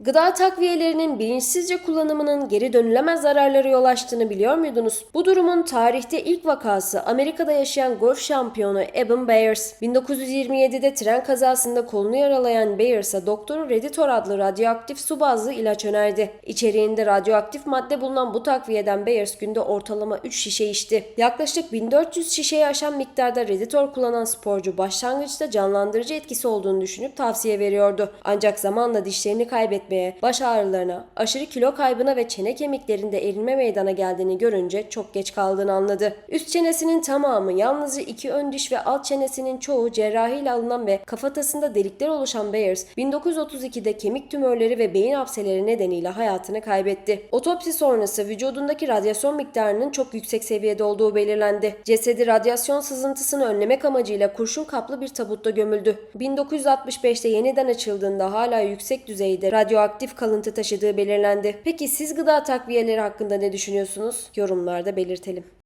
Gıda takviyelerinin bilinçsizce kullanımının geri dönülemez zararlara yol açtığını biliyor muydunuz? Bu durumun tarihte ilk vakası Amerika'da yaşayan golf şampiyonu Evan Bayers. 1927'de tren kazasında kolunu yaralayan Bayers'a doktoru Reditor adlı radyoaktif su bazlı ilaç önerdi. İçeriğinde radyoaktif madde bulunan bu takviyeden Bayers günde ortalama 3 şişe içti. Yaklaşık 1400 şişeyi aşan miktarda Reditor kullanan sporcu başlangıçta canlandırıcı etkisi olduğunu düşünüp tavsiye veriyordu. Ancak zamanla dişlerini kaybetmeye, baş ağrılarına, aşırı kilo kaybına ve çene kemiklerinde erilme meydana geldiğini görünce çok geç kaldığını anladı. Üst çenesinin tamamı yalnızca iki ön diş ve alt çenesinin çoğu cerrahiyle alınan ve kafatasında delikler oluşan Bayers 1932'de kemik tümörleri ve beyin hapseleri nedeniyle hayatını kaybetti. Otopsi sonrası vücudundaki radyasyon miktarının çok yüksek seviyede olduğu belirlendi. Cesedi radyasyon sızıntısını önlemek amacıyla kurşun kaplı bir tabutta gömüldü. 1965'te yeniden açıldığında hala yüksek düzeyde radyoaktif kalıntı taşıdığı belirlendi. Peki siz gıda takviyeleri hakkında ne düşünüyorsunuz? Yorumlarda belirtelim.